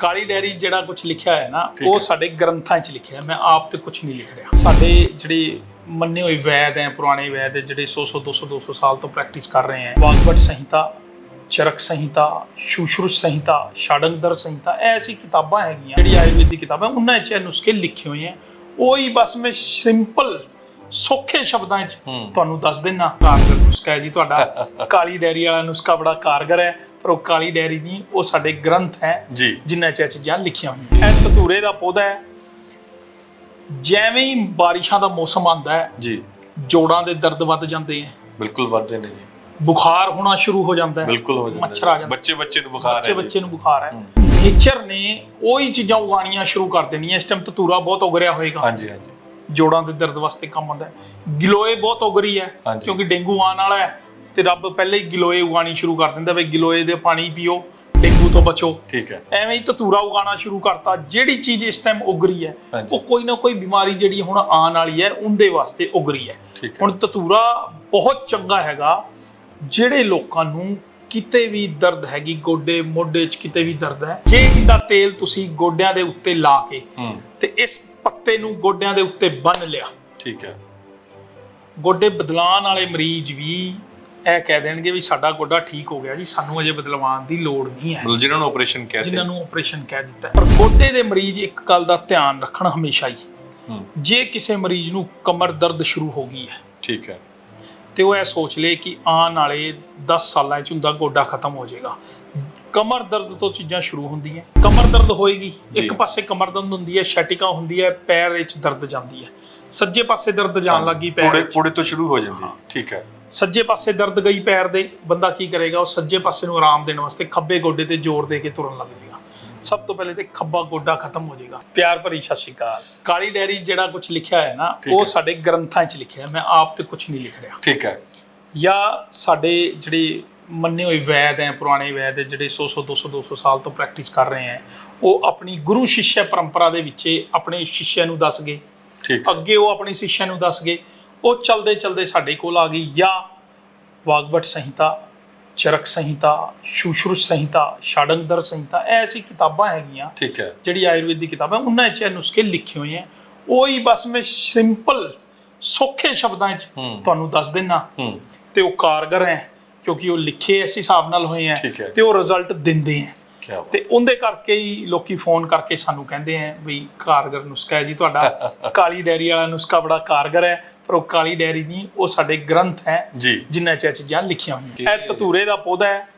ਕਾਲੀ dairy ਜਿਹੜਾ ਕੁਝ ਲਿਖਿਆ ਹੈ ਨਾ ਉਹ। ਸਾਡੇ ਗ੍ਰੰਥਾਂ 'ਚ ਲਿਖਿਆ ਮੈਂ ਆਪ ਤੇ ਕੁਝ ਨਹੀਂ ਲਿਖ ਰਿਹਾ। ਸਾਡੇ ਜਿਹੜੇ ਮੰਨੇ ਹੋਏ ਵੈਦ ਹੈ ਪੁਰਾਣੇ ਵੈਦ ਹੈ ਜਿਹੜੇ 100 100 200 200 ਸਾਲ ਤੋਂ ਪ੍ਰੈਕਟਿਸ ਕਰ ਰਹੇ ਹੈ। ਵਾਗਵਟ ਸੰਹਿਤਾ ਚਰਕ ਸੰਹਿਤਾ ਸ਼ੂਸ਼ਰੁਤ ਸੰਹਿਤਾ ਸ਼ਾਡੰਗਦਰ ਸੰਹਿਤਾ ਐਸੀ ਕਿਤਾਬਾਂ ਹੈਗੀਆਂ। ਜਿਹੜੀ ਆਯੁਰਵੈਦਿਕ ਕਿਤਾਬਾਂ ਉਹਨਾਂ 'ਚ ਇਹ ਨੁਸਖੇ ਲਿਖੇ ਹੋਏ ਹੈ। ਉਹੀ ਬਸ ਮੈਂ ਸਿੰਪਲ ਸੌਖੇ ਸ਼ਬਦਾਂ 'ਚ। ਤੁਹਾਨੂੰ ਦੱਸ ਦੇਣਾ ਕਾਰਗਰ ਨੁਸਖਾ ਹੈ ਜੀ ਤੁਹਾਡਾ। ਕਾਲੀ ਡੈਰੀ ਵਾਲਾ ਨੁਸਖਾ ਬੜਾ ਕਾਰਗਰ ਹੈ ਪਰ ਉਹ ਕਾਲੀ ਡੈਰੀ ਨਹੀਂ ਉਹ ਸਾਡੇ ਗ੍ਰੰਥ ਹੈ ਜਿਨ੍ਹਾਂ ਚ ਇਹ ਚੀਜ਼ਾਂ ਲਿਖੀਆਂ ਹੋਈਆਂ ਇਹ ਧਤੂਰੇ ਦਾ ਪੌਦਾ ਹੈ। ਜਿਵੇਂ ਹੀ ਬਾਰਿਸ਼ਾਂ ਦਾ ਮੌਸਮ ਆਉਂਦਾ ਹੈ ਜੀ। ਜੋੜਾਂ ਦੇ ਦਰਦ ਵੱਧ ਜਾਂਦੇ ਹੈ। ਬਿਲਕੁਲ ਵੱਧਦੇ ਨੇ ਜੀ। ਬੁਖਾਰ ਹੋਣਾ ਸ਼ੁਰੂ ਹੋ ਜਾਂਦਾ ਹੈ। ਬਿਲਕੁਲ ਹੋ ਜਾਂਦਾ ਮੱਛਰ ਆ ਜਾਂਦਾ ਬੱਚੇ ਬੱਚੇ ਨੂੰ ਬੁਖਾਰ ਬੱਚੇ ਹੈ ਜੀ। ਬੱਚੇ ਨੂੰ ਬੁਖਾਰ ਹੈ। ਨੇਚਰ ਨੇ ਉਹੀ ਚੀਜ਼ਾਂ ਉਗਾਣੀਆਂ ਸ਼ੁਰੂ ਕਰ ਦੇਣੀਆਂ। ਇਸ ਟਾਈਮ ਧਤੂਰਾ ਬਹੁਤ ਉਗ ਰਿਹਾ ਹੋਏਗਾ। ਹਾਂਜੀ ਹਾਂਜੀ। ਜੋੜਾਂ ਦੇ ਦਰਦ ਵਾਸਤੇ ਕੰਮ ਆਉਂਦਾ ਹੈ। ਗਿਲੋਏ ਬਹੁਤ ਉਗ ਰਹੀ ਹੈ ਹਾਂਜੀ। ਕਿਉਂਕਿ ਡੇਂਗੂ ਆਉਣ ਵਾਲਾ ਹੈ ਤੇ ਰੱਬ ਪਹਿਲੇ ਹੀ ਗਿਲੋਏ ਉਗਾਣੀ ਸ਼ੁਰੂ ਕਰ ਦਿੰਦਾ ਵੀ ਗਿਲੋਏ ਦੇ ਪਾਣੀ ਪੀਓ ਡੇਂਗੂ ਤੋਂ ਬਚੋ। ਠੀਕ ਹੈ। ਐਵੇਂ ਹੀ ਧਤੂਰਾ ਉਗਾਉਣਾ ਸ਼ੁਰੂ ਕਰਤਾ ਜਿਹੜੀ ਚੀਜ਼ ਇਸ ਟਾਈਮ ਉਗ ਰਹੀ ਹੈ ਹਾਂਜੀ। ਉਹ ਕੋਈ ਨਾ ਕੋਈ ਬਿਮਾਰੀ ਜਿਹੜੀ ਹੁਣ ਆਉਣ ਵਾਲੀ ਹੈ ਉਹਦੇ ਵਾਸਤੇ ਉਗ ਰਹੀ ਹੈ। ਠੀਕ ਹੈ। ਹੁਣ ਧਤੂਰਾ ਬਹੁਤ ਚੰਗਾ ਹੈਗਾ ਜਿਹੜੇ ਲੋਕਾਂ ਨੂੰ ਕਿਤੇ ਵੀ ਦਰਦ ਹੈਗੀ ਗੋਡੇ ਮੋਢੇ 'ਚ ਕਿਤੇ ਵੀ ਦਰਦ ਹੈ ਜੇ ਇਹਦਾ ਤੇਲ ਤੁਸੀਂ ਗੋਡਿਆਂ ਦੇ ਉੱਤੇ ਲਾ ਕੇ ਹੂੰ। ਤੇ ਇਸ ਪੱਤੇ ਨੂੰ ਗੋਡਿਆਂ ਦੇ ਉੱਤੇ ਬੰਨ ਲਿਆ। ਠੀਕ ਹੈ। ਗੋਡੇ ਬਦਲਾਉਣ ਵਾਲੇ ਮਰੀਜ਼ ਵੀ ਇਹ ਕਹਿ ਦੇਣਗੇ ਵੀ ਸਾਡਾ ਗੋਡਾ ਠੀਕ ਹੋ ਗਿਆ ਜੀ ਸਾਨੂੰ ਅਜੇ ਬਦਲਵਾਉਣ ਦੀ ਲੋੜ ਨਹੀਂ ਹੈ। ਮਤਲਬ ਜਿਨ੍ਹਾਂ ਨੂੰ ਆਪਰੇਸ਼ਨ ਕਹਿੰਦੇ ਜਿਨ੍ਹਾਂ ਨੂੰ ਆਪਰੇਸ਼ਨ ਕਹਿ ਦਿੱਤਾ। ਪਰ ਗੋਡੇ ਦੇ ਮਰੀਜ਼ ਇੱਕ ਗੱਲ ਦਾ ਧਿਆਨ ਰੱਖਣ ਹਮੇਸ਼ਾ ਹੀ। ਹੂੰ। ਜੇ ਕਿਸੇ ਮਰੀਜ਼ ਨੂੰ ਕਮਰ ਦਰਦ ਸ਼ੁਰੂ ਹੋ ਗਈ ਹੈ ਠੀਕ ਹੈ। ਤੇ ਉਹ ਇਹ ਸੋਚ ਲੇ ਕਿ ਆਉਣ ਵਾਲੇ 10 ਸਾਲਾਂ 'ਚ ਹੁੰਦਾ ਗੋਡਾ ਖਤਮ ਹੋ ਜਾਏਗਾ। ਕਮਰ ਦਰਦ ਤੋਂ ਚੀਜ਼ਾਂ ਸ਼ੁਰੂ ਹੁੰਦੀਆਂ। ਕਮਰ ਦਰਦ ਹੋਏਗੀ। ਇੱਕ ਪਾਸੇ ਕਮਰ ਦਰਦ ਹੁੰਦੀ ਹੈ ਸ਼ੈਟਿਕਾ ਹੁੰਦੀ ਹੈ ਪੈਰ ਵਿੱਚ ਦਰਦ ਜਾਂਦੀ ਹੈ। ਸੱਜੇ ਪਾਸੇ ਦਰਦ ਜਾਣ ਲੱਗੀ ਪੈਰ ਵਿੱਚ। ਪੂੜੇ ਤੋਂ ਸ਼ੁਰੂ ਹੋ ਜਾਂਦੀ ਹੈ। ਠੀਕ ਹੈ। ਸੱਜੇ ਪਾਸੇ ਦਰਦ ਗਈ ਪੈਰ ਦੇ ਬੰਦਾ ਕੀ ਕਰੇਗਾ ਉਹ ਸੱਜੇ ਪਾਸੇ ਨੂੰ ਆਰਾਮ ਦੇਣ ਵਾਸਤੇ ਖੱਬੇ ਗੋਡੇ ਤੇ ਜ਼ੋਰ ਦੇ ਕੇ ਤੁਰਨ ਲੱਗ ਜਾਏਗਾ। ਸਭ ਤੋਂ ਪਹਿਲੇ ਤੇ ਖੱਬਾ ਗੋਡਾ ਖਤਮ ਹੋ ਜਾਏਗਾ। ਪਿਆਰ ਭਰੀ ਸਤਿ ਸ਼੍ਰੀ ਅਕਾਲ। ਕਾਲੀ ਡੈਰੀ ਜਿਹੜਾ ਕੁਝ ਲਿਖਿਆ ਹੈ ਨਾ ਉਹ। ਸਾਡੇ ਗ੍ਰੰਥਾਂ 'ਚ ਲਿਖਿਆ ਮੈਂ ਆਪ ਤੇ ਕੁਝ ਨਹੀਂ ਲਿਖ ਰਿਹਾ। ਠੀਕ ਹੈ। ਜਾਂ ਸਾਡੇ ਜਿਹੜੇ ਮੰਨੇ ਹੋਏ ਵੈਦ ਹੈ ਪੁਰਾਣੇ ਵੈਦ ਹੈ ਜਿਹੜੇ 100 100 200 200 ਸਾਲ ਤੋਂ ਪ੍ਰੈਕਟਿਸ ਕਰ ਰਹੇ ਹੈ ਉਹ ਆਪਣੀ ਗੁਰੂ ਸਿੱਸ਼ਿਆ ਪਰੰਪਰਾ ਦੇ ਵਿੱਚ ਆਪਣੇ ਸਿੱਸ਼ਿਆਂ ਨੂੰ ਦੱਸ ਗਏ। ਠੀਕ। ਅੱਗੇ ਉਹ ਆਪਣੀ ਸਿੱਸ਼ਿਆਂ ਨੂੰ ਦੱਸ ਗਏ। ਉਹ ਚਲਦੇ ਚਲਦੇ ਸਾਡੇ ਕੋਲ ਆ ਗਈ ਜਾਂ ਵਾਗਵਟ ਸੰਹਿਤਾ ਚਰਕ ਸੰਹਿਤਾ ਸ਼ੂਸ਼ਰੁਤ ਸੰਹਿਤਾ ਸ਼ਾਡੰਗਦਰ ਸੰਹਿਤਾ ਐਸੀ ਕਿਤਾਬਾਂ ਹੈਗੀਆਂ ਠੀਕ ਹੈ। ਜਿਹੜੀ ਆਯੁਰਵੈਦਿਕ ਕਿਤਾਬਾਂ ਉਹਨਾਂ 'ਚ ਇਹ ਨੁਸਖੇ ਲਿਖੇ ਹੋਏ ਹੈ। ਉਹੀ ਬਸ ਮੈਂ ਸਿੰਪਲ ਸੌਖੇ ਸ਼ਬਦਾਂ 'ਚ। ਤੁਹਾਨੂੰ ਦੱਸ ਹੂੰ। ਤੇ ਉਹ ਕਾਰਗਰ ਹੈ। ਕਿਉਂਕਿ ਉਹ ਲਿਖੇ ਇਸ ਹਿਸਾਬ ਨਾਲ ਹੋਏ ਠੀਕ ਹੈ। ਹੈ ਤੇ ਉਹ ਰਿਜ਼ਲਟ ਦਿੰਦੇ ਬਾਤ। ਤੇ ਉਹਦੇ ਕਰਕੇ ਹੀ ਲੋਕੀ ਫੋਨ ਕਰਕੇ ਸਾਨੂੰ ਕਹਿੰਦੇ ਆ ਵੀ ਕਾਰਗਰ ਨੁਸਖਾ ਹੈ ਜੀ ਤੁਹਾਡਾ ਕਾਲੀ ਡੈਰੀ ਵਾਲਾ ਨੁਸਖਾ ਬੜਾ ਕਾਰਗਰ ਹੈ ਪਰ ਉਹ ਕਾਲੀ ਡੈਰੀ ਨਹੀਂ ਉਹ ਸਾਡੇ ਗ੍ਰੰਥ ਹੈ ਜੀ। ਜਿਨ੍ਹਾਂ 'ਚ ਇਹ ਚੀਜ਼ਾਂ ਲਿਖੀਆਂ ਹੋਈਆਂ। ਇਹ ਧਤੂਰੇ ਦਾ ਪੌਦਾ ਹੈ।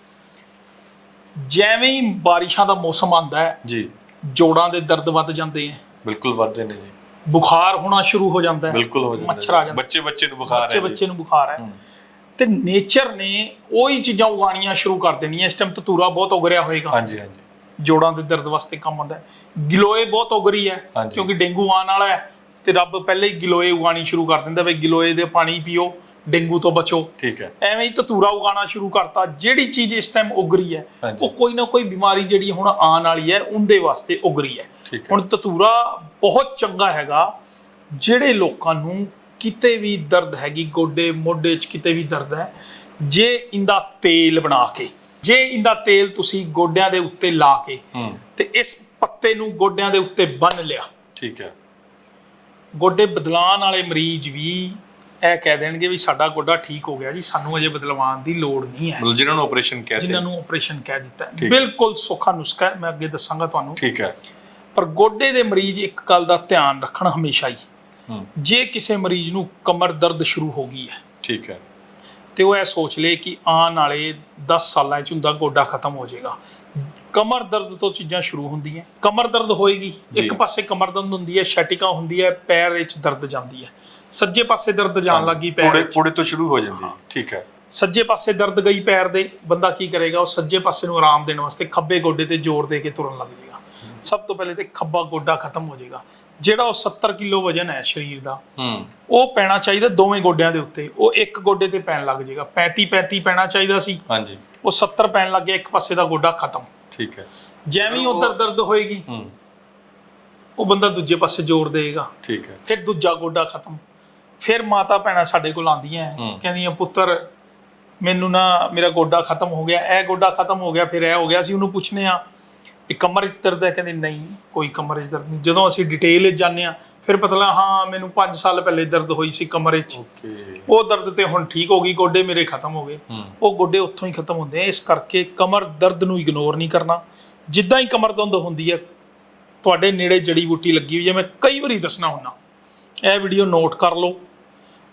ਜਿਵੇਂ ਹੀ ਬਾਰਿਸ਼ਾਂ ਦਾ ਮੌਸਮ ਆਉਂਦਾ ਹੈ ਜੀ। ਜੋੜਾਂ ਦੇ ਦਰਦ ਵੱਧ ਜਾਂਦੇ ਹੈ ਬਿਲਕੁਲ ਵੱਧਦੇ ਨੇ ਜੀ। ਬੁਖਾਰ ਹੋਣਾ ਸ਼ੁਰੂ ਹੋ ਜਾਂਦਾ ਹੈ। ਬਿਲਕੁਲ ਹੋ ਜਾਂਦਾ ਮੱਛਰ ਆ। ਜਾਂਦਾ ਬੱਚੇ ਬੱਚੇ ਨੂੰ ਬੁਖਾਰ ਬੱਚੇ ਹੈ ਜੀ। ਬੱਚੇ ਨੂੰ ਬੁਖਾਰ ਹੂੰ। ਤੇ ਨੇਚਰ ਨੇ ਉਹੀ ਚੀਜ਼ਾਂ ਉਗਾਣੀਆਂ ਸ਼ੁਰੂ ਕਰ ਦੇਣੀਆਂ। ਇਸ ਟਾਈਮ ਧਤੂਰਾ ਬਹੁਤ ਉਗ ਰਿਹਾ ਹੋਏਗਾ। ਹਾਂਜੀ ਹਾਂਜੀ। ਜੋੜਾਂ ਦੇ ਦਰਦ ਵਾਸਤੇ ਕੰਮ ਆਉਂਦਾ ਹੈ। ਗਿਲੋਏ ਬਹੁਤ ਉਗ ਰਹੀ ਹੈ। ਕਿਉਂਕਿ ਡੇਂਗੂ ਆਉਣ ਵਾਲਾ ਹੈ ਤੇ ਰੱਬ ਪਹਿਲੇ ਹੀ ਗਿਲੋਏ ਉਗਾਣੀ ਸ਼ੁਰੂ ਕਰ ਦਿੰਦਾ ਵੀ ਗਿਲੋਏ ਦੇ ਪਾਣੀ ਪੀਓ ਡੇਂਗੂ ਤੋਂ ਬਚੋ। ਠੀਕ ਹੈ। ਐਵੇਂ ਹੀ ਧਤੂਰਾ ਉਗਾਣਾ ਸ਼ੁਰੂ ਕਰਤਾ। ਜਿਹੜੀ ਚੀਜ਼ ਇਸ ਟਾਈਮ ਉਗ ਰਹੀ ਹੈ। ਉਹ ਕੋਈ ਨਾ ਕੋਈ ਬਿਮਾਰੀ ਜਿਹੜੀ ਹੁਣ ਆਉਣ ਵਾਲੀ ਹੈ ਉਹਦੇ ਵਾਸਤੇ ਉਗ ਰਹੀ ਹੈ। ਹੁਣ ਧਤੂਰਾ ਬਹੁਤ ਚੰਗਾ ਹੈਗਾ ਜਿਹੜੇ ਲੋਕਾਂ ਨੂੰ ਕਿਤੇ ਵੀ ਦਰਦ ਹੈਗੀ ਗੋਡੇ ਮੋਢੇ 'ਚ ਕਿਤੇ ਵੀ ਦਰਦ ਹੈ ਜੇ ਇਹਦਾ ਤੇਲ ਬਣਾ ਕੇ ਜੇ ਇਹਦਾ ਤੇਲ ਤੁਸੀਂ ਗੋਡਿਆਂ ਦੇ ਉੱਤੇ ਲਾ ਕੇ ਤੇ ਇਸ ਪੱਤੇ ਨੂੰ ਗੋਡਿਆਂ ਦੇ ਉੱਤੇ ਬੰਨ ਲਿਆ। ਠੀਕ ਹੈ। ਗੋਡੇ ਬਦਲਾਉਣ ਵਾਲੇ ਮਰੀਜ਼ ਵੀ ਇਹ ਕਹਿ ਦੇਣਗੇ ਵੀ ਸਾਡਾ ਗੋਡਾ ਠੀਕ ਹੋ ਗਿਆ ਜੀ ਸਾਨੂੰ ਅਜੇ ਬਦਲਵਾਉਣ ਦੀ ਲੋੜ ਨਹੀਂ ਹੈ। ਮਤਲਬ ਜਿਨ੍ਹਾਂ ਨੂੰ ਆਪਰੇਸ਼ਨ ਕਹਿੰਦੇ ਜਿਨ੍ਹਾਂ ਨੂੰ ਆਪਰੇਸ਼ਨ ਕਹਿ ਦਿੱਤਾ। ਬਿਲਕੁਲ ਸੌਖਾ ਨੁਸਖਾ ਹੈ ਮੈਂ ਅੱਗੇ ਦੱਸਾਂਗਾ ਤੁਹਾਨੂੰ। ਠੀਕ ਹੈ। ਪਰ ਗੋਡੇ ਦੇ ਮਰੀਜ਼ ਇੱਕ ਗੱਲ ਦਾ ਧਿਆਨ ਰੱਖਣ ਹਮੇਸ਼ਾ ਹੂੰ। ਜੇ ਕਿਸੇ ਮਰੀਜ਼ ਨੂੰ ਕਮਰ ਦਰਦ ਸ਼ੁਰੂ ਹੋ ਗਈ ਹੈ ਠੀਕ ਹੈ। ਤੇ ਉਹ ਇਹ ਸੋਚ ਲੇ ਕਿ ਆਉਣ ਵਾਲੇ 10 ਸਾਲਾਂ 'ਚ ਹੁੰਦਾ ਗੋਡਾ ਖਤਮ ਹੋ ਜਾਏਗਾ। ਕਮਰ ਦਰਦ ਤੋਂ ਚੀਜ਼ਾਂ ਸ਼ੁਰੂ ਹੁੰਦੀਆਂ ਕਮਰ ਦਰਦ ਹੋਏਗੀ। ਇੱਕ ਪਾਸੇ ਕਮਰ ਦਰਦ ਹੁੰਦੀ ਹੈ ਸ਼ੈਟਿਕਾ ਹੁੰਦੀ ਹੈ ਪੈਰ ਵਿੱਚ ਦਰਦ ਜਾਂਦੀ ਹੈ। ਸੱਜੇ ਪਾਸੇ ਦਰਦ ਜਾਣ ਲੱਗੀ ਪੈਰ ਵਿੱਚ। ਪੂੜੇ ਤੋਂ ਸ਼ੁਰੂ ਹੋ ਜਾਂਦੀ ਹੈ। ਠੀਕ ਹੈ। ਸੱਜੇ ਪਾਸੇ ਦਰਦ ਗਈ ਪੈਰ ਦੇ ਬੰਦਾ ਕੀ ਕਰੇਗਾ? ਉਹ ਸੱਜੇ ਪਾਸੇ ਨੂੰ ਆਰਾਮ ਦੇਣ ਵਾਸਤੇ ਖੱਬੇ ਗੋਡੇ ਤੇ ਜ਼ੋਰ ਦੇ ਕੇ ਤੁਰਨ ਲੱਗ ਜਾਏਗਾ। ਸਭ ਤੋਂ ਪਹਿਲੇ ਤੇ ਖੱਬਾ ਗੋਡਾ ਖਤਮ ਹੋ ਜਾਏਗਾ। ਜਿਹੜਾ ਉਹ 70 ਕਿਲੋ ਵਜਨ ਹੈ ਸਰੀਰ ਦਾ ਹੂੰ। ਉਹ ਪੈਣਾ ਚਾਹੀਦਾ ਦੋਵੇਂ ਗੋਡਿਆਂ ਦੇ ਉੱਤੇ। ਉਹ ਇੱਕ ਗੋਡੇ ਤੇ ਪੈਣ ਲੱਗ ਜਾਏਗਾ 35 35 ਪੈਣਾ ਚਾਹੀਦਾ ਸੀ। ਹਾਂਜੀ। ਉਹ 70 ਪੈਣ ਲੱਗ ਗਿਆ ਇੱਕ ਪਾਸੇ ਦਾ ਗੋਡਾ ਖਤਮ। ਠੀਕ ਹੈ। ਜਿਵੇਂ ਉਧਰ ਦਰਦ ਹੋਏਗੀ ਹੂੰ। ਉਹ ਬੰਦਾ ਦੂਜੇ ਪਾਸੇ ਜ਼ੋਰ ਦੇਗਾ ਠੀਕ ਹੈ। ਫਿਰ ਦੂਜਾ ਗੋਡਾ ਖਤਮ। ਫਿਰ ਮਾਤਾ ਭੈਣਾਂ ਸਾਡੇ ਕੋਲ ਆਉਂਦੀਆਂ ਹੂੰ। ਕਹਿੰਦੀਆਂ ਪੁੱਤਰ ਮੈਨੂੰ ਨਾ ਮੇਰਾ ਗੋਡਾ ਖਤਮ ਹੋ ਗਿਆ। ਇਹ ਗੋਡਾ ਖਤਮ ਹੋ ਗਿਆ ਫਿਰ ਇਹ ਹੋ ਗਿਆ। ਅਸੀਂ ਉਹਨੂੰ ਪੁੱਛਨੇ ਆ ਇਹ ਕਮਰ 'ਚ ਦਰਦ ਹੈ ਕਹਿੰਦੇ ਨਹੀਂ ਕੋਈ ਕਮਰ 'ਚ ਦਰਦ ਨਹੀਂ। ਜਦੋਂ ਅਸੀਂ ਡਿਟੇਲ ਵਿੱਚ ਜਾਂਦੇ ਆ ਫਿਰ ਪਤਾ ਲੱਗਾ ਹਾਂ ਮੈਨੂੰ 5 ਸਾਲ ਪਹਿਲੇ ਦਰਦ ਹੋਈ ਸੀ ਕਮਰ 'ਚ ਉਹ ਦਰਦ ਤੇ ਹੁਣ ਠੀਕ ਹੋ ਗਈ ਗੋਡੇ ਮੇਰੇ ਖਤਮ ਹੋ ਗਏ। ਉਹ ਗੋਡੇ ਉੱਥੋਂ ਹੀ ਖਤਮ ਹੁੰਦੇ ਆ। ਇਸ ਕਰਕੇ ਕਮਰ ਦਰਦ ਨੂੰ ਇਗਨੋਰ ਨਹੀਂ ਕਰਨਾ। ਜਿੱਦਾਂ ਹੀ ਕਮਰ ਦਰਦ ਹੁੰਦੀ ਹੈ ਤੁਹਾਡੇ ਨੇੜੇ ਜੜੀ ਬੂਟੀ ਲੱਗੀ ਹੋਈ ਹੈ। ਮੈਂ ਕਈ ਵਾਰੀ ਦੱਸਣਾ ਹੁੰਨਾ ਇਹ ਵੀਡੀਓ ਨੋਟ ਕਰ ਲਓ।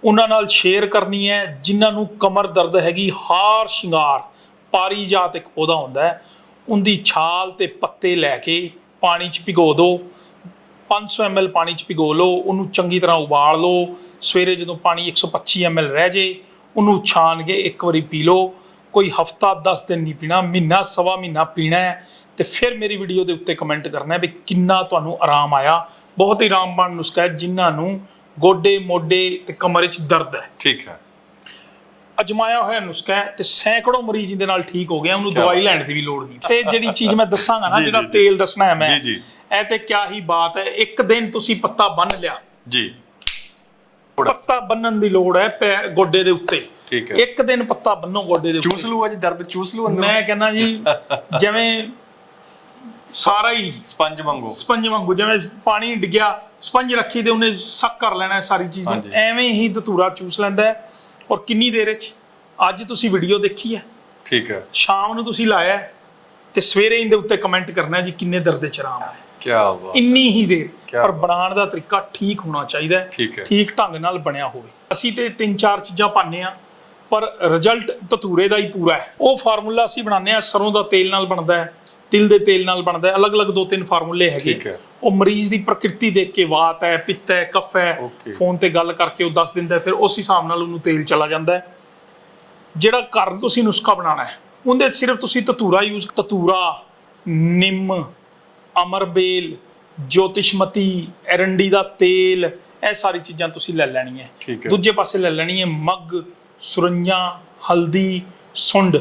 ਉਹਨਾਂ ਨਾਲ ਸ਼ੇਅਰ ਕਰਨੀ ਹੈ ਜਿਨ੍ਹਾਂ ਨੂੰ ਕਮਰ ਦਰਦ ਹੈਗੀ ਹਾਰ ਸ਼ਿੰਗਾਰ ਪਾਰੀਜਾਤ ਇੱਕ ਪੌਦਾ ਹੁੰਦਾ ਹੈ। ਉਹਦੀ ਛਾਲ ਤੇ ਪੱਤੇ ਲੈ ਕੇ ਪਾਣੀ 'ਚ ਭਿਗੋ ਦਿਓ 500 ml ਪਾਣੀ 'ਚ ਭਿਗੋ ਲਓ, ਉਹਨੂੰ ਚੰਗੀ ਤਰ੍ਹਾਂ ਉਬਾਲ ਲਓ। ਸਵੇਰੇ ਜਦੋਂ ਪਾਣੀ 125 ml ਰਹਿ ਜੇ, ਉਹਨੂੰ ਛਾਣ ਕੇ ਇੱਕ ਵਾਰੀ ਪੀ ਲਓ। ਕੋਈ ਹਫਤਾ 10 ਦਿਨ ਨਹੀਂ ਪੀਣਾ, ਮਹੀਨਾ, ਸਵਾ ਮਹੀਨਾ ਪੀਣਾ ਹੈ। ਤੇ ਫਿਰ ਮੇਰੀ ਵੀਡੀਓ ਦੇ ਉੱਤੇ ਕਮੈਂਟ ਕਰਨਾ ਹੈ ਵੀ ਕਿੰਨਾ ਤੁਹਾਨੂੰ ਆਰਾਮ ਆਇਆ। ਬਹੁਤ ਹੀ ਆਰਾਮਬਾਨ ਨੁਸਖਾ ਹੈ, ਜਿਨ੍ਹਾਂ ਨੂੰ ਗੋਡੇ, ਮੋਢੇ ਤੇ ਕਮਰੇ 'ਚ ਦਰਦ ਹੈ। ਠੀਕ ਹੈ। ਅਜਮਾਇਆ ਹੋਇਆ ਨੁਸਖਾ ਹੈ ਤੇ ਸੈਂਕੜੋ ਮਰੀਜ਼ ਇਹਦੇ ਨਾਲ ਠੀਕ ਹੋ ਗਏ ਉਹਨੂੰ ਦਵਾਈ ਲੈਣ ਦੀ ਵੀ ਲੋੜ ਨਹੀਂ। ਤੇ ਜਿਹੜੀ ਚੀਜ਼ ਮੈਂ ਦੱਸਾਂਗਾ ਨਾ ਜਿਹੜਾ। ਤੇਲ ਦੱਸਣਾ ਹੈ ਮੈਂ ਜੀ, ਜੀ। ਇਹ ਤੇ ਕਿਆ ਹੀ ਬਾਤ ਹੈ ਇੱਕ ਦਿਨ ਤੁਸੀਂ ਪੱਤਾ ਬੰਨ ਲਿਆ। ਜੀ। ਪੱਤਾ ਬੰਨਣ ਦੀ ਲੋੜ ਹੈ ਗੋਡੇ ਦੇ ਉੱਤੇ। ਠੀਕ ਹੈ। ਇੱਕ ਦਿਨ ਪੱਤਾ ਬੰਨੋ ਗੋਡੇ ਦੇ ਚੂਸ ਉੱਤੇ ਲੂ ਅੱਜ ਦਰਦ ਚੂਸ ਲੂ ਅੰਦਰ। ਮੈਂ ਕਹਿੰਦਾ ਜੀ ਜਿਵੇਂ ਸਾਰਾ ਹੀ ਸਪੰਜ ਵਾਂਗੂ। ਸਪੰਜ ਵਾਂਗੂ ਜਿਵੇਂ ਪਾਣੀ ਡਿੱਗਿਆ ਸਪੰਜ ਰੱਖੀ ਤੇ ਉਹਨੇ ਸੱਕ ਕਰ ਲੈਣਾ ਸਾਰੀ ਚੀਜ਼ ਨੂੰ। ਐਵੇਂ ਹੀ ਧਤੂਰਾ ਚੂਸ ਲੈਂਦਾ ਹੈ। ਔਰ ਕਿੰਨੀ ਦੇਰ ਵਿੱਚ? ਅੱਜ ਤੁਸੀਂ ਵੀਡੀਓ ਦੇਖੀ ਹੈ? ਠੀਕ ਹੈ। ਸ਼ਾਮ ਨੂੰ ਤੁਸੀਂ ਲਾਇਆ ਹੈ, ਤੇ ਸਵੇਰੇ ਇਹਦੇ ਉੱਤੇ ਕਮੈਂਟ ਕਰਨਾ ਹੈ ਜੀ ਕਿੰਨੇ ਦਰਦ ਚ ਆਰਾਮ ਆਇਆ ਕੀ ਬਾਤ। ਇੰਨੀ ਹੀ ਦੇਰ। ਪਰ। ਬਣਾਉਣ ਦਾ ਤਰੀਕਾ ਠੀਕ ਹੋਣਾ ਚਾਹੀਦਾ ਹੈ। ਠੀਕ ਹੈ। ਢੰਗ ਨਾਲ ਬਣਿਆ ਹੋਵੇ। ਅਸੀਂ ਤੇ ਤਿੰਨ ਚਾਰ ਚੀਜ਼ਾਂ ਪਾਉਂਦੇ ਆ ਪਰ ਰਿਜ਼ਲਟ ਧਤੂਰੇ ਦਾ ਹੀ ਪੂਰਾ ਹੈ। ਉਹ ਫਾਰਮੂਲਾ ਅਸੀਂ ਬਣਾਉਂਦੇ ਆ ਸਰੋਂ ਦਾ ਤੇਲ ਨਾਲ ਬਣਦਾ ਹੈ ਤਿਲ ਦੇ ਤੇਲ ਨਾਲ ਬਣਦਾ ਹੈ। ਅਲੱਗ-ਅਲੱਗ ਦੋ ਤਿੰਨ ਫਾਰਮੂਲੇ ਹੈਗੇ। ਠੀਕ ਹੈ। ਉਹ ਮਰੀਜ਼ ਦੀ ਪ੍ਰਕਿਰਤੀ ਦੇਖ ਕੇ ਵਾਤ ਹੈ ਪਿੱਤ ਹੈ ਕਫ ਹੈ Okay. ਫੋਨ ਤੇ ਗੱਲ ਕਰਕੇ ਉਹ ਦੱਸ ਦਿੰਦਾ ਹੈ, ਫਿਰ ਉਸ ਹਿਸਾਬ ਨਾਲ ਉਹਨੂੰ ਤੇਲ ਚਲਾ ਜਾਂਦਾ ਹੈ। ਜਿਹੜਾ ਘਰ ਤੁਸੀਂ ਨੁਸਖਾ ਬਣਾਉਣਾ ਹੈ ਉਹਦੇ 'ਚ ਸਿਰਫ ਤੁਸੀਂ ਧਤੂਰਾ ਯੂਜ਼ ਧਤੂਰਾ ਨਿੰਮ ਅਮਰਬੇਲ ਜੋਤਿਸ਼ਮਤੀ ਐਰੰਡੀ ਦਾ ਤੇਲ ਇਹ ਸਾਰੀ ਚੀਜ਼ਾਂ ਤੁਸੀਂ ਲੈ ਲੈਣੀਆਂ ਠੀਕ ਹੈ। ਦੂਜੇ ਪਾਸੇ ਲੈ ਲੈਣੀ ਹੈ ਮੱਗ ਸੁਰੰਜਾਂ ਹਲਦੀ ਸੁੰਡ।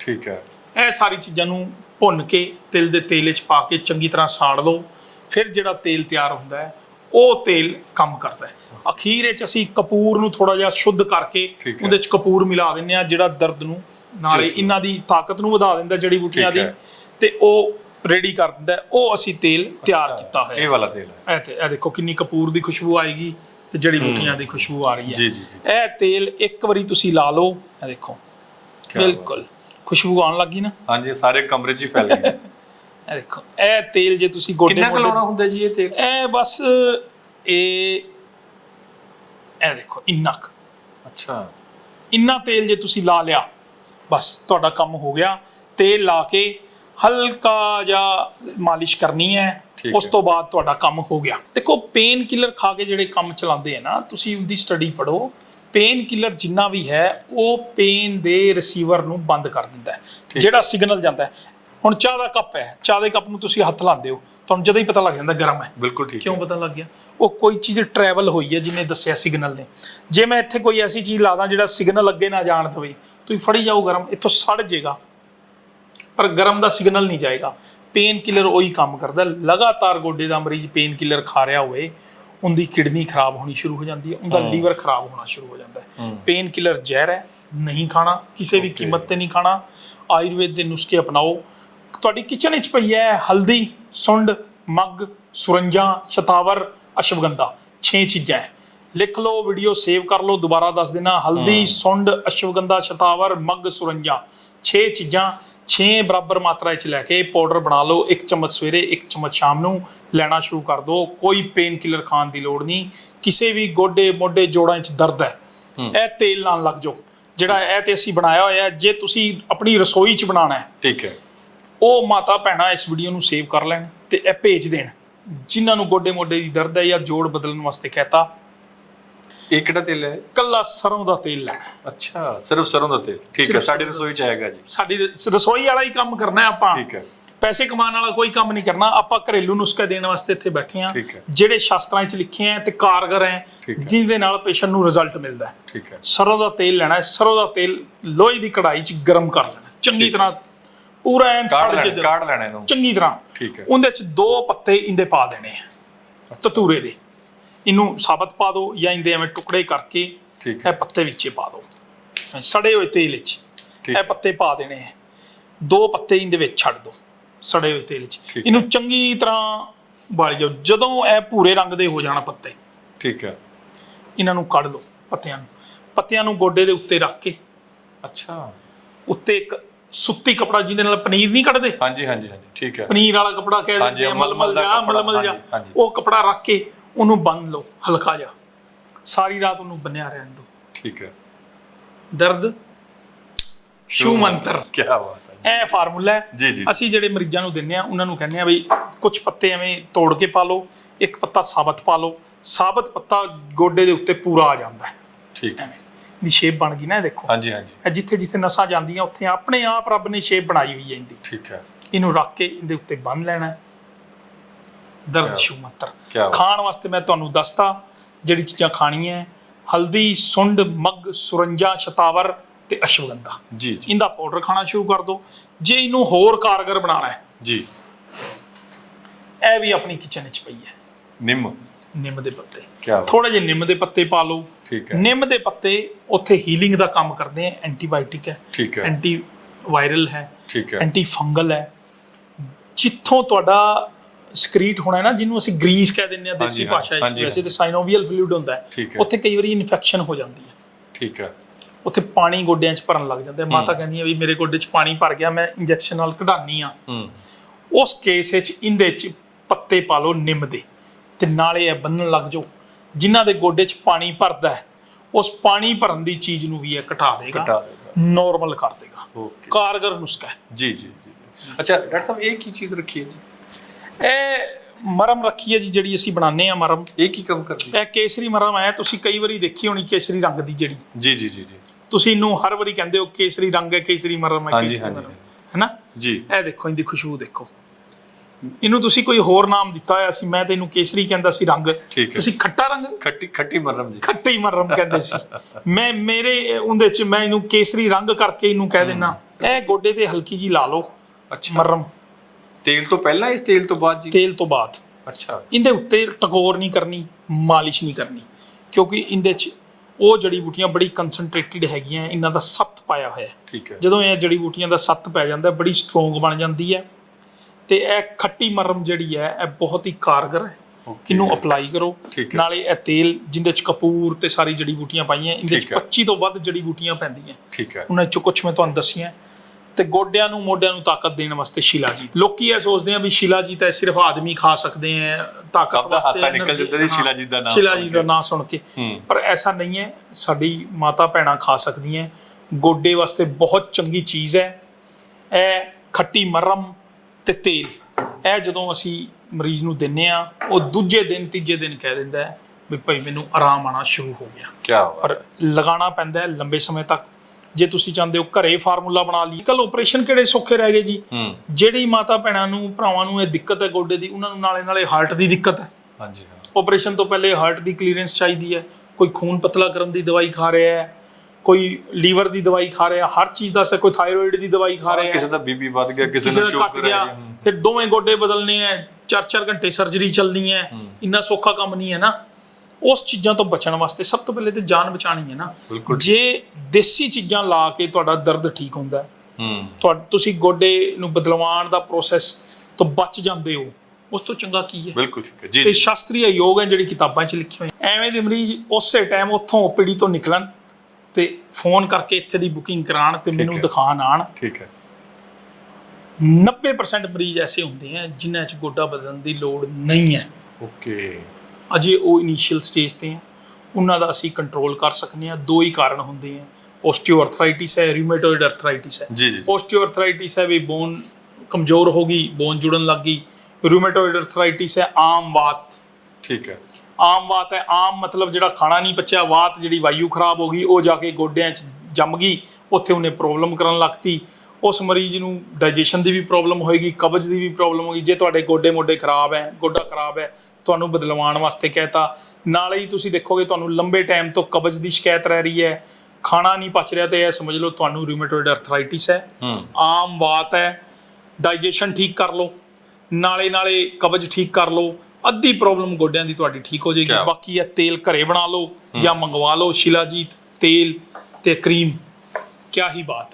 ਠੀਕ ਹੈ। ਇਹ ਸਾਰੀ ਚੀਜ਼ਾਂ ਨੂੰ ਭੁੰਨ ਕੇ ਤਿਲ ਦੇ ਤੇਲ ਵਿੱਚ ਪਾ ਕੇ ਚੰਗੀ ਤਰ੍ਹਾਂ ਸਾੜ ਲਓ ਫਿਰ ਜਿਹੜਾ ਤੇਲ ਤਿਆਰ ਹੁੰਦਾ ਹੈ ਉਹ ਤੇਲ ਕੰਮ ਕਰਦਾ ਹੈ ਅਖੀਰ ਵਿੱਚ ਅਸੀਂ ਕਪੂਰ ਨੂੰ ਥੋੜਾ ਜਿਹਾ ਸ਼ੁੱਧ ਕਰਕੇ ਹੈ। ਉਹਦੇ ਵਿੱਚ ਕਪੂਰ ਮਿਲਾ ਦਿੰਦੇ ਆ ਜਿਹੜਾ ਦਰਦ ਨੂੰ ਨਾਲੇ। ਇਹਨਾਂ ਦੀ ਤਾਕਤ ਨੂੰ ਵਧਾ ਦਿੰਦਾ ਜੜੀ ਬੂਟੀਆਂ ਦੀ ਹੈ। ਤੇ ਉਹ ਰੈਡੀ ਕਰ ਦਿੰਦਾ ਹੈ। ਉਹ ਅਸੀਂ ਤੇਲ ਤਿਆਰ ਕੀਤਾ ਹੋਇਆ ਇਹ ਹੈ ਵਾਲਾ ਤੇਲ ਹੈ ਇਹ ਇਹ ਦੇਖੋ ਕਿੰਨੀ ਕਪੂਰ ਦੀ ਖੁਸ਼ਬੂ ਆਏਗੀ ਤੇ ਜੜੀ ਬੂਟੀਆਂ ਦੀ ਖੁਸ਼ਬੂ ਆ ਰਹੀ ਹੈ ਜੀ, ਜੀ, ਜੀ। ਇਹ ਤੇਲ ਇੱਕ ਵਾਰੀ ਤੁਸੀਂ ਲਾ ਲਓ ਇਹ ਦੇਖੋ। ਬਿਲਕੁਲ ਖੁਸ਼ਬੂ ਆਉਣ ਲੱਗੀ ਨਾ। ਹਾਂਜੀ ਸਾਰੇ ਕਮਰੇ 'ਚ ਹੀ ਫੈਲ ਗਏ। ਇਹ ਦੇਖੋ ਇਹ ਤੇਲ ਜੇ ਤੁਸੀਂ ਗੋਡੇ ਕਿੰਨਾ ਕੁ ਲਾਉਣਾ ਹੁੰਦਾ ਜੀ ਇਹ ਤੇਲ? ਇਹ ਬਸ ਇਹ ਇਹ ਦੇਖੋ ਇੰਨਾ ਕੁ। ਅੱਛਾ। ਇੰਨਾ ਤੇਲ ਜੇ ਤੁਸੀਂ ਲਾ ਲਿਆ ਬਸ ਤੁਹਾਡਾ ਕੰਮ ਹੋ ਗਿਆ। ਤੇਲ ਲਾ ਕੇ ਹਲਕਾ ਜਿਹਾ ਮਾਲਿਸ਼ ਕਰਨੀ ਹੈ। ਉਸ। ਤੋਂ ਬਾਅਦ ਤੁਹਾਡਾ ਕੰਮ ਹੋ ਗਿਆ। ਦੇਖੋ ਪੇਨ ਕਿਲਰ ਖਾ ਕੇ ਜਿਹੜੇ ਕੰਮ ਚਲਾਉਂਦੇ ਆ ਨਾ ਤੁਸੀਂ ਉਹਦੀ ਸਟੱਡੀ ਪੜੋ ਪੇਨ ਕਿਲਰ ਜਿੰਨਾ ਵੀ ਹੈ ਉਹ ਪੇਨ ਦੇ ਰਿਸੀਵਰ ਨੂੰ ਬੰਦ ਕਰ ਦਿੰਦਾ ਹੈ। ਜਿਹੜਾ ਸਿਗਨਲ ਜਾਂਦਾ ਹੈ। ਹੁਣ ਚਾਹ ਦਾ ਕੱਪ ਹੈ। ਚਾਹ ਦੇ ਕੱਪ ਨੂੰ ਤੁਸੀਂ ਹੱਥ ਲਾਉਂਦੇ ਹੋ। ਤੁਹਾਨੂੰ ਜਦੋਂ ਹੀ ਪਤਾ ਲੱਗ ਜਾਂਦਾ ਗਰਮ ਹੈ। ਬਿਲਕੁਲ ਠੀਕ ਕਿਉਂ ਪਤਾ ਲੱਗ ਗਿਆ? ਉਹ ਕੋਈ ਚੀਜ਼ ਟਰੈਵਲ ਹੋਈ ਹੈ ਜਿਹਨੇ ਦੱਸਿਆ ਸਿਗਨਲ ਨੇ। ਜੇ ਮੈਂ ਇੱਥੇ ਕੋਈ ਐਸੀ ਚੀਜ਼ ਲਾ ਦਾਂ ਜਿਹੜਾ ਸਿਗਨਲ ਅੱਗੇ ਨਾ ਜਾਣ ਦਵੇ ਤੁਸੀਂ ਫੜੀ ਜਾਓ ਗਰਮ। ਇੱਥੋਂ ਸੜ ਜਾਏਗਾ ਪਰ ਗਰਮ ਦਾ ਸਿਗਨਲ ਨਹੀਂ ਜਾਏਗਾ। ਪੇਨ ਕਿਲਰ ਉਹੀ ਕੰਮ ਕਰਦਾ। ਲਗਾਤਾਰ ਗੋਡੇ ਦਾ ਮਰੀਜ਼ ਪੇਨ ਕਿਲਰ ਖਾ ਰਿਹਾ ਹੋਵੇ ਉਹਦੀ ਕਿਡਨੀ ਖਰਾਬ ਹੋਣੀ ਸ਼ੁਰੂ ਹੋ ਜਾਂਦੀ ਹੈ ਉਹਦਾ ਲੀਵਰ ਖਰਾਬ ਹੋਣਾ ਸ਼ੁਰੂ ਹੋ ਜਾਂਦਾ ਹੈ। ਪੇਨ ਕਿਲਰ ਜ਼ਹਿਰ ਹੈ ਨਹੀਂ ਖਾਣਾ ਕਿਸੇ ਵੀ. ਕੀਮਤ ਤੇ ਨਹੀਂ ਖਾਣਾ। ਆਯੁਰਵੇਦ ਦੇ ਨੁਸਖੇ ਅਪਣਾਓ। ਤੁਹਾਡੀ ਕਿਚਨ ਵਿੱਚ ਪਈ ਹੈ ਹਲਦੀ ਸੁੰਡ ਮੱਗ ਸੁਰੰਜਾਂ ਸ਼ਤਾਵਰ ਅਸ਼ਵਗੰਧਾ 6 ਚੀਜ਼ਾਂ ਹੈ। ਲਿਖ ਲਓ ਵੀਡੀਓ ਸੇਵ ਕਰ ਲਓ ਦੁਬਾਰਾ ਦੱਸ ਦੇਣਾ। ਹਲਦੀ ਸੁੰਡ ਅਸ਼ਵਗੰਧਾ ਸ਼ਤਾਵਰ ਮੱਗ ਸੁਰੰਜਾਂ। 6 ਚੀਜ਼ਾਂ 6 ਬਰਾਬਰ ਮਾਤਰਾ ਵਿੱਚ ਲੈ ਕੇ ਪਾਊਡਰ ਬਣਾ ਲਓ। ਇੱਕ ਚਮਚ ਸਵੇਰੇ ਇੱਕ ਚਮਚ ਸ਼ਾਮ ਨੂੰ ਲੈਣਾ ਸ਼ੁਰੂ ਕਰ ਦਿਓ। ਕੋਈ ਪੇਨ ਕਿਲਰ ਖਾਣ ਦੀ ਲੋੜ ਨਹੀਂ। ਕਿਸੇ ਵੀ ਗੋਡੇ ਮੋਢੇ ਜੋੜਾਂ 'ਚ ਦਰਦ ਹੈ। ਇਹ ਤੇਲ ਨਾਲ ਲੱਗ ਜਾਓ। ਜਿਹੜਾ ਇਹ ਤੇ ਅਸੀਂ ਬਣਾਇਆ ਹੋਇਆ ਜੇ ਤੁਸੀਂ ਆਪਣੀ ਰਸੋਈ 'ਚ ਬਣਾਉਣਾ ਹੈ ਠੀਕ ਹੈ। ਉਹ ਮਾਤਾ ਭੈਣਾਂ ਇਸ ਵੀਡੀਓ ਨੂੰ ਸੇਵ ਕਰ ਲੈਣ ਤੇ ਇਹ ਭੇਜ ਦੇਣ। ਜਿਨ੍ਹਾਂ ਨੂੰ ਗੋਡੇ ਮੋਢੇ ਦੀ ਦਰਦ ਹੈ ਜਾਂ ਜੋੜ ਬਦਲਣ ਵਾਸਤੇ ਕਹਤਾ ਇਹ ਕਿਹੜਾ ਤੇਲ ਹੈ? ਕੱਲਾ ਸਰੋਂ ਦਾ ਤੇਲ ਲੈਣਾ ਅੱਛਾ ਸਿਰਫ ਸਰੋਂ ਦਾ ਤੇਲ। ਠੀਕ ਹੈ ਸਾਡੀ ਰਸੋਈ 'ਚ ਆਏਗਾ ਜੀ। ਸਾਡੀ ਰਸੋਈ ਵਾਲਾ ਹੀ ਕੰਮ ਕਰਨਾ ਹੈ ਆਪਾਂ। ਠੀਕ ਹੈ। ਪੈਸੇ ਕਮਾਉਣ ਵਾਲਾ ਕੋਈ ਕੰਮ ਨਹੀਂ ਕਰਨਾ। ਆਪਾਂ ਘਰੇਲੂ ਨੁਸਖੇ ਦੇਣ ਵਾਸਤੇ ਇੱਥੇ ਬੈਠੇ ਹਾਂ। ਠੀਕ ਹੈ। ਜਿਹੜੇ ਸ਼ਾਸਤਰਾਂ 'ਚ ਲਿਖੇ ਆ ਤੇ ਕਾਰਗਰ ਹੈ ਠੀਕ ਹੈ। ਜਿਹਦੇ ਨਾਲ ਪੇਸ਼ੈਂਟ ਨੂੰ ਰਿਜ਼ਲਟ ਮਿਲਦਾ ਹੈ। ਠੀਕ ਹੈ। ਸਰੋਂ ਦਾ ਤੇਲ ਲੈਣਾ ਹੈ। ਸਰੋਂ ਦਾ ਤੇਲ ਲੋਹੇ ਦੀ ਕੜਾਈ 'ਚ ਗਰਮ ਕਰ ਲੈਣਾ ਚੰਗੀ ਤਰ੍ਹਾਂ ਪੂਰਾ ਐਨ ਕਾੜ ਸੜ ਲੈਣਾ ਜੇ ਕਾੜ ਲੈਣਾ ਇਹਨੂੰ। ਚੰਗੀ ਤਰ੍ਹਾਂ। ਠੀਕ ਹੈ। ਉਹਦੇ 'ਚ ਦੋ ਪੱਤੇ ਇੰਦੇ ਪਾ ਦੇਣੇ ਆ ਤਤੂਰੇ ਦੇ। ਇਹਨੂੰ ਸਾਬਤ ਪਾ ਦਿਓ ਜਾਂ ਇੰਦੇ ਐਵੇਂ ਟੁਕੜੇ ਕਰਕੇ ਇਹ ਹੈ। ਪੱਤੇ ਵਿੱਚੇ ਪਾ ਦਿਓ। ਸੜੇ ਹੋਏ ਤੇਲ ਵਿੱਚ। ਇਹ ਪੱਤੇ ਪਾ ਦੇਣੇ ਆ। ਦੋ ਪੱਤੇ ਇਹਦੇ ਵਿੱਚ ਛੱਡ ਦਿਓ ਸੜੇ ਹੋਏ ਤੇਲ 'ਚ ਹੈ। ਇਹਨੂੰ ਚੰਗੀ ਤਰ੍ਹਾਂ ਬਾਲ ਜਾਓ। ਜਦੋਂ ਇਹ ਭੂਰੇ ਰੰਗ ਦੇ ਹੋ ਜਾਣ ਪੱਤੇ ਠੀਕ ਹੈ। ਇਹਨਾਂ ਨੂੰ ਕੱਢ ਲਓ ਪੱਤਿਆਂ ਨੂੰ। ਪੱਤਿਆਂ ਨੂੰ ਗੋਡੇ ਦੇ ਉੱਤੇ ਰੱਖ ਕੇ। ਅੱਛਾ। ਉੱਤੇ ਇੱਕ ਸੁੱਤੀ ਕਪੜਾ ਜਿਹਦੇ ਨਾਲ ਪਨੀਰ ਨਹੀਂ ਕੱਢਦੇ? ਹਾਂਜੀ ਹਾਂਜੀ ਹਾਂਜੀ। ਠੀਕ ਹੈ। ਪਨੀਰ ਵਾਲਾ ਕਪੜਾ ਕਹਿ ਹਾਂਜੀ, ਦਿੰਦੇ ਆ ਮਲਮਲ ਜਾ ਮਲਮਲ ਜਾ। ਉਹ ਕਪੜਾ ਰੱਖ ਕੇ ਉਹਨੂੰ ਬੰਨ ਲਓ ਹਲਕਾ ਜਿਹਾ। ਸਾਰੀ ਰਾਤ ਉਹਨੂੰ ਬੰਨਿਆ ਰਹਿਣ ਦਿਓ। ਠੀਕ ਹੈ। ਦਰਦ ਛੂ ਮੰਤਰ। ਕੀ ਬਾਤ ਹੈ ਇਹ ਫਾਰਮੂਲਾ ਹੈ। ਜੀ, ਜੀ। ਅਸੀਂ ਜਿਹੜੇ ਮਰੀਜ਼ਾਂ ਨੂੰ ਦਿੰਨੇ ਆ ਉਹਨਾਂ ਨੂੰ ਕਹਿੰਦੇ ਆ ਵੀ ਕੁਝ ਪੱਤੇ ਐਵੇਂ ਤੋੜ ਕੇ ਪਾ ਲਓ ਇੱਕ ਪੱਤਾ ਸਾਬਤ ਪਾ ਲਓ। ਸਾਬਤ ਪੱਤਾ ਗੋਡੇ ਦੇ ਉੱਤੇ ਪੂਰਾ ਆ ਜਾਂਦਾ ਹੈ। ਠੀਕ ਹੈ। ਦੀ ਸ਼ੇਪ ਬਣ ਗਈ ਨਾ ਇਹ ਦੇਖੋ। ਹਾਂਜੀ ਹਾਂਜੀ। ਜਿੱਥੇ ਜਿੱਥੇ ਨਸਾਂ ਜਾਂਦੀਆਂ ਉੱਥੇ ਆਪਣੇ ਆਪ ਰੱਬ ਨੇ ਸ਼ੇਪ ਬਣਾਈ ਹੋਈ ਹੈ ਇਹਦੀ। ਠੀਕ ਹੈ। ਇਹਨੂੰ ਰੱਖ ਕੇ ਇਹਦੇ ਉੱਤੇ ਬੰਨ ਲੈਣਾ। ਦਰਦ ਕਿਆ- ਛੂ ਮੰਤਰ। ਕਿਆ ਬਾਤ। ਖਾਣ ਵਾਸਤੇ ਮੈਂ ਤੁਹਾਨੂੰ ਦੱਸਤਾ ਜਿਹੜੀ ਚੀਜ਼ਾਂ ਖਾਣੀਆਂ ਹਲਦੀ ਸੁੰਡ ਮੱਗ ਸੁਰੰਜਾ ਸ਼ਤਾਵਰ ਤੇ ਅਸ਼ਵਗੰਧਾ। ਜੀ ਜੀ। ਇਹਦਾ ਪਾਊਡਰ ਖਾਣਾ ਸ਼ੁਰੂ ਕਰ ਦਿਓ। ਜੇ ਇਹਨੂੰ ਹੋਰ ਕਾਰਗਰ ਬਣਾਉਣਾ ਹੈ ਜੀ। ਇਹ ਵੀ ਆਪਣੀ ਕਿਚਨ ਵਿੱਚ ਪਈ ਹੈ। ਨਿੰਮ। ਨਿੰਮ ਦੇ ਪੱਤੇ। ਥੋੜੇ ਜਿਹੇ ਨਿੰਮ ਦੇ ਪੱਤੇ ਪਾ ਲਓ। ਠੀਕ ਹੈ। ਨਿੰਮ ਦੇ ਪੱਤੇ ਉੱਥੇ ਹੀਲਿੰਗ ਦਾ ਕੰਮ ਕਰਦੇ ਆ ਐਂਟੀਬਾਇਓਟਿਕ ਹੈ। ਠੀਕ ਹੈ। ਐਂਟੀ ਵਾਇਰਲ ਹੈ। ਠੀਕ ਹੈ। ਐਂਟੀ ਫੰਗਲ ਹੈ। ਜਿੱਥੋਂ ਤੁਹਾਡਾ ਸਕਰੀਟ ਹੋਣਾ ਹੈ ਨਾ ਜਿਹਨੂੰ ਅਸੀਂ ਗਰੀਸ ਕਹਿ ਦਿੰਦੇ ਆ ਦੇਸੀ ਹਾਂਜੀ, ਭਾਸ਼ਾ ਵਿੱਚ ਹਾਂਜੀ, ਵੈਸੇ ਤੇ ਸਾਈਨੋਵੀਅਲ ਫਲੂਇਡ ਹੁੰਦਾ ਹੈ। ਠੀਕ ਹੈ। ਉੱਥੇ ਕਈ ਵਾਰੀ ਇਨਫੈਕਸ਼ਨ ਹੋ ਜਾਂਦੀ ਹੈ। ਠੀਕ ਹੈ। ਉੱਥੇ ਪਾਣੀ ਗੋਡਿਆਂ 'ਚ ਭਰਨ ਲੱਗ ਜਾਂਦਾ ਹੈ। ਮਾਤਾ ਕਹਿੰਦੀ ਹੈ ਵੀ ਮੇਰੇ ਗੋਡੇ 'ਚ ਪਾਣੀ ਭਰ ਗਿਆ ਮੈਂ ਇੰਜੈਕਸ਼ਨ ਨਾਲ ਕਢਾਨੀ ਆ। ਹੂੰ। ਉਸ ਕੇਸ ਵਿੱਚ ਇਹਦੇ 'ਚ ਪੱਤੇ ਪਾ ਲਓ ਨਿੰਮ ਦੇ ਤੇ ਨਾਲੇ ਇਹ ਬੰਨਣ ਲੱਗ ਜਾਓ। ਜਿਨ੍ਹਾਂ ਦੇ ਗੋਡੇ 'ਚ ਪਾਣੀ ਭਰਦਾ ਹੈ ਉਸ ਪਾਣੀ ਭਰਨ ਦੀ ਚੀਜ਼ ਨੂੰ ਵੀ ਇਹ ਘਟਾ ਦੇਗਾ ਨਾਰਮਲ ਕਰ ਦੇਗਾ। ਓਕੇ ਕਾਰਗਰ ਨੁਸਖਾ ਹੈ। ਜੀ ਜੀ ਜੀ ਜੀ। ਅੱਛਾ ਡਾਕਟਰ ਸਾਹਿਬ ਇਹ ਕੀ ਚੀਜ਼ ਰੱਖੀ ਹੈ ਜੀ? ਇਹ ਮਰਮ ਰੱਖੀ ਹੈ ਜੀ ਜਿਹੜੀ ਅਸੀਂ ਬਣਾਉਂਦੇ ਆ ਮਰਮ। ਇਹ ਕੀ ਕੰਮ ਕਰਦੀ ਹੈ? ਇਹ ਕੇਸਰੀ ਮਰਮ ਹੈ ਤੁਸੀਂ ਕਈ ਵਾਰੀ ਦੇਖੀ ਹੋਣੀ ਕੇਸਰੀ ਰੰਗ ਦੀ ਜਿਹੜੀ। ਜੀ ਜੀ ਜੀ ਜੀ। ਤੁਸੀਂ ਇਹਨੂੰ ਹਰ ਵਾਰੀ ਕਹਿੰਦੇ ਹੋ ਕੇਸਰੀ ਰੰਗ ਹੈ ਕੇਸਰੀ ਮਰਮ ਹੈ ਕੇਸਰੀ। ਮਰਮ ਹੈਨਾ? ਜੀ। ਇਹ ਦੇਖੋ ਇਹਦੀ ਖੁਸ਼ਬੂ ਦੇਖੋ। ਇਹਨੂੰ ਤੁਸੀਂ ਕੋਈ ਹੋਰ ਨਾਮ ਦਿੱਤਾ ਹੋਇਆ ਸੀ ਮੈਂ ਤੇ ਇਹਨੂੰ ਕੇਸਰੀ ਕਹਿੰਦਾ ਸੀ ਰੰਗ। ਤੁਸੀਂ ਖੱਟਾ ਰੰਗ? ਖੱਟੀ ਖੱਟੀ ਮਰਮ ਜੀ। ਖੱਟੀ ਮਰਮ ਕਹਿੰਦੇ ਸੀ। ਮੈਂ ਮੇਰੇ ਉਹਦੇ ਚ ਮੈਂ ਇਹਨੂੰ ਕੇਸਰੀ ਰੰਗ ਕਰਕੇ ਇਹਨੂੰ ਕਹਿ ਦਿੰਨਾ। ਇਹ ਗੋਡੇ ਤੇ ਹਲਕੀ ਜੀ ਲਾ ਲਓ ਅੱਛਾ। ਮਰਮ। ਤੇਲ ਤੋਂ ਪਹਿਲਾਂ ਇਸ ਤੇਲ ਤੋਂ ਬਾਅਦ ਜੀ? ਤੇਲ ਤੋਂ ਬਾਅਦ। ਅੱਛਾ। ਇਹਦੇ ਉੱਤੇ ਟਕੋਰ ਨਹੀਂ ਕਰਨੀ ਮਾਲਿਸ਼ ਨਹੀਂ ਕਰਨੀ ਕਿਉਂਕਿ ਇਹਦੇ ਚ ਉਹ ਜੜੀ ਬੂਟੀਆਂ ਬੜੀ ਕਨਸੈਂਟਰੇਟਿਡ ਹੈਗੀਆਂ ਇਹਨਾਂ ਦਾ ਸੱਤ ਪਾਇਆ ਹੋਇਆ। ਹੈ ਠੀਕ ਹੈ। ਜਦੋਂ ਇਹ ਜੜੀ ਬੂਟੀਆਂ ਦਾ ਸੱਤ ਪੈ ਜਾਂਦਾ ਬੜੀ ਸਟਰੋਂਗ ਬਣ ਜਾਂਦੀ ਹੈ। ਤੇ ਇਹ ਖੱਟੀ ਮਰਮ ਜਿਹੜੀ ਹੈ ਇਹ ਬਹੁਤ ਹੀ ਕਾਰਗਰ ਹੈ. ਇਹਨੂੰ ਅਪਲਾਈ ਕਰੋ। ਨਾਲੇ ਇਹ ਤੇਲ ਜਿੰਦੇ ਚ ਕਪੂਰ ਤੇ ਸਾਰੀ ਜੜੀ ਬੂਟੀਆਂ ਪਾਈਆਂ ਇਹਦੇ ਚ ਠੀਕ ਹੈ। 25 ਤੋਂ ਵੱਧ ਜੜੀ ਬੂਟੀਆਂ ਪੈਂਦੀਆਂ। ਠੀਕ ਹੈ। ਉਹਨਾਂ ਚੋਂ ਕੁਝ ਮੈਂ ਤੁਹਾਨੂੰ ਦੱਸੀਆਂ। ਤੇ ਗੋਡਿਆਂ ਨੂੰ ਮੋਢਿਆਂ ਨੂੰ ਤਾਕਤ ਦੇਣ ਵਾਸਤੇ ਸ਼ਿਲਾਜੀਤ ਲੋਕੀ ਇਹ ਸੋਚਦੇ ਆ ਵੀ ਸ਼ਿਲਾਜੀਤ ਹੈ ਸਿਰਫ ਆਦਮੀ ਖਾ ਸਕਦੇ ਆ ਤਾਕਤ ਵਾਸਤੇ ਹਾਸਾ ਨਿਕਲ ਜਾਂਦਾ ਜੀ ਸ਼ਿਲਾਜੀਤ ਦਾ ਨਾਮ ਸ਼ਿਲਾਜੀਤ ਦਾ। ਨਾਮ ਸੁਣ ਕੇ। ਪਰ ਐਸਾ ਨਹੀਂ ਹੈ ਸਾਡੀ ਮਾਤਾ ਭੈਣਾਂ ਖਾ ਸਕਦੀਆਂ ਗੋਡੇ ਵਾਸਤੇ ਬਹੁਤ ਚੰਗੀ ਚੀਜ਼ ਹੈ ਇਹ ਖੱਟੀ ਮਰਮ ਤੇ ਤੇਲ। ਇਹ ਜਦੋਂ ਅਸੀਂ ਮਰੀਜ਼ ਨੂੰ ਦਿੰਨੇ ਆ ਉਹ ਦੂਜੇ ਦਿਨ ਤੀਜੇ ਦਿਨ ਕਹਿ ਦਿੰਦਾ ਹੈ ਵੀ ਭਾਈ ਮੈਨੂੰ ਆਰਾਮ ਆਣਾ ਸ਼ੁਰੂ ਹੋ ਗਿਆ। ਕੀ ਬਾਤ ਪਰ ਲਗਾਉਣਾ ਪੈਂਦਾ ਹੈ ਲੰਬੇ ਸਮੇਂ ਤੱਕ। ਜੇ ਤੁਸੀਂ ਚਾਹੁੰਦੇ ਹੋ ਘਰੇ ਫਾਰਮੂਲਾ ਬਣਾ ਲਈ ਕੱਲ ਆਪਰੇਸ਼ਨ ਕਿਹੜੇ ਸੌਖੇ ਰਹਿ ਗਏ ਜੀ? ਜਿਹੜੀ ਮਾਤਾ ਭੈਣਾਂ ਨੂੰ ਭਰਾਵਾਂ ਨੂੰ ਇਹ ਦਿੱਕਤ ਹੈ ਗੋਡੇ ਦੀ ਉਹਨਾਂ ਨੂੰ ਨਾਲੇ ਨਾਲੇ ਹਾਰਟ ਦੀ ਦਿੱਕਤ ਹੈ। ਹਾਂਜੀ ਹਾਂ। ਆਪਰੇਸ਼ਨ ਤੋਂ ਪਹਿਲੇ ਹਾਰਟ ਦੀ ਕਲੀਅਰੈਂਸ ਚਾਹੀਦੀ ਹੈ। ਕੋਈ ਖੂਨ ਪਤਲਾ ਕਰਨ ਦੀ ਦਵਾਈ ਖਾ ਰਿਹਾ ਹੈ ਕੋਈ ਲੀਵਰ ਦੀ ਦਵਾਈ ਖਾ ਰਿਹਾ ਹਰ ਚੀਜ਼ ਦਾ ਅਸਰ ਕੋਈ ਥਾਇਰੋਇਡ ਦੀ ਦਵਾਈ ਖਾ ਰਿਹਾ ਕਿਸੇ ਦਾ ਬੀਬੀ ਵੱਧ ਗਿਆ ਕਿਸੇ ਨੂੰ ਸ਼ੂਗਰ ਹੂੰ। ਫਿਰ ਦੋਵੇਂ ਗੋਡੇ ਬਦਲਨੇ ਆ 4-4 ਘੰਟੇ ਸਰਜਰੀ ਚੱਲਣੀ ਹੈ। ਇੰਨਾ ਸੌਖਾ ਕੰਮ ਨਹੀਂ ਹੈ ਨਾ। ਉਸ ਚੀਜ਼ਾਂ ਤੋਂ ਬਚਣ ਵਾਸਤੇ ਸਭ ਤੋਂ ਪਹਿਲੇ ਤੇ ਜਾਨ ਬਚਾਣੀ ਹੈ ਨਾ। ਜੇ ਦੇਸੀ ਚੀਜ਼ਾਂ ਲਾ ਕੇ ਤੁਹਾਡਾ ਦਰਦ ਠੀਕ ਹੁੰਦਾ ਹੈ ਹੂੰ। ਤੁਸੀਂ ਗੋਡੇ ਨੂੰ ਬਦਲਵਾਉਣ ਦਾ ਪ੍ਰੋਸੈਸ ਤੋਂ ਬਚ ਜਾਂਦੇ ਹੋ ਉਸ ਤੋਂ ਚੰਗਾ ਕੀ ਹੈ? ਬਿਲਕੁਲ ਠੀਕ ਹੈ। ਜੀ ਤੇ ਜੀ। ਸ਼ਾਸਤਰੀय ਯੋਗ ਹੈ ਜਿਹੜੀ ਕਿਤਾਬਾਂ 'ਚ ਲਿਖੀ ਹੋਈ ਐਵੇਂ ਦੇ ਮਰੀਜ਼ ਉਸੇ ਟਾਈਮ ਉੱਥੋਂ ਓਪੀਡੀ ਤੋਂ ਨਿਕਲਣ ਤੇ ਫੋਨ ਕਰਕੇ ਇੱਥੇ ਦੀ ਬੁਕਿੰਗ ਕਰਾਉਣ ਤੇ ਮੈਨੂੰ। ਦਿਖਾਣ ਆਣ ਠੀਕ ਹੈ। 90% ਮਰੀਜ਼ ਐਸੇ ਹੁੰਦੇ ਆ ਜਿਨ੍ਹਾਂ 'ਚ ਗੋਡਾ ਬਦਲਣ ਦੀ ਲੋੜ ਨਹੀਂ ਹੈ। ਓਕੇ। ਅਜੇ ਉਹ ਇਨੀਸ਼ੀਅਲ ਸਟੇਜ ਤੇ ਆ ਉਹਨਾਂ ਦਾ ਅਸੀਂ ਕੰਟਰੋਲ ਕਰ ਸਕਨੇ ਆ ਦੋ ਹੀ ਕਾਰਨ ਹੁੰਦੇ ਆ ਓਸਟੀਓਆਰਥਰਾਈਟਿਸ ਹੈ ਰਿਊਮੇਟੋਇਡ ਅਰਥਰਾਈਟਿਸ ਹੈ। ਜੀ ਜੀ ਓਸਟੀਓਆਰਥਰਾਈਟਿਸ ਹੈ ਵੀ ਬੋਨ ਕਮਜ਼ੋਰ ਹੋ ਗਈ ਬੋਨ ਜੁੜਨ ਲੱਗ ਗਈ। ਰਿਊਮੇਟੋਇਡ ਅਰਥਰਾਈਟਿਸ ਹੈ ਆਮ ਬਾਤ ਠੀਕ ਹੈ। ਆਮ ਬਾਤ ਹੈ ਆਮ ਮਤਲਬ ਜਿਹੜਾ ਖਾਣਾ ਨਹੀਂ ਪਚਿਆ ਬਾਤ ਜਿਹੜੀ ਵਾਯੂ ਖਰਾਬ ਹੋ ਗਈ ਉਹ ਜਾ ਕੇ ਗੋਡਿਆਂ 'ਚ ਜੰਮ ਗਈ ਉੱਥੇ ਉਹਨੇ ਪ੍ਰੋਬਲਮ ਕਰਨ ਲੱਗਤੀ ਉਸ ਮਰੀਜ਼ ਨੂੰ ਡਾਈਜੈਸ਼ਨ ਦੀ ਵੀ ਪ੍ਰੋਬਲਮ ਹੋਏਗੀ ਕਬਜ਼ ਦੀ ਵੀ ਪ੍ਰੋਬਲਮ ਹੋਏਗੀ। ਜੇ ਤੁਹਾਡੇ ਗੋਡੇ ਮੋਢੇ ਖਰਾਬ ਹੈ ਗੋਡਾ ਖਰਾਬ ਹੈ ਤੁਹਾਨੂੰ ਬਦਲਵਾਉਣ ਵਾਸਤੇ ਕਹਿਤਾ। ਨਾਲੇ ਹੀ ਤੁਸੀਂ ਦੇਖੋਗੇ ਤੁਹਾਨੂੰ ਲੰਬੇ ਟਾਈਮ ਤੋਂ ਕਬਜ਼ ਦੀ ਸ਼ਿਕਾਇਤ ਰਹਿ ਰਹੀ ਹੈ। ਖਾਣਾ ਨਹੀਂ ਪਚ ਰਿਹਾ ਤੇ ਇਹ ਸਮਝ ਲਓ ਤੁਹਾਨੂੰ ਰਿਊਮੇਟੋਇਡ ਅਰਥਰਾਈਟਿਸ ਹੈ। ਆਮ ਬਾਤ ਹੈ ਡਾਈਜੈਸ਼ਨ ਠੀਕ ਕਰ ਲਓ। ਨਾਲੇ ਨਾਲੇ ਕਬਜ਼ ਠੀਕ ਕਰ ਲਓ। ਅੱਧੀ ਪ੍ਰੋਬਲਮ ਗੋਡਿਆਂ ਦੀ ਤੁਹਾਡੀ ਠੀਕ ਹੋ ਜਾਏਗੀ। ਬਾਕੀ ਇਹ ਤੇਲ ਘਰੇ ਬਣਾ ਲਓ ਜਾਂ ਮੰਗਵਾ ਲਓ। ਸ਼ਿਲਾਜੀਤ ਤੇਲ ਤੇ ਕਰੀਮ ਕਿਆ ਹੀ ਬਾਤ ਹੈ।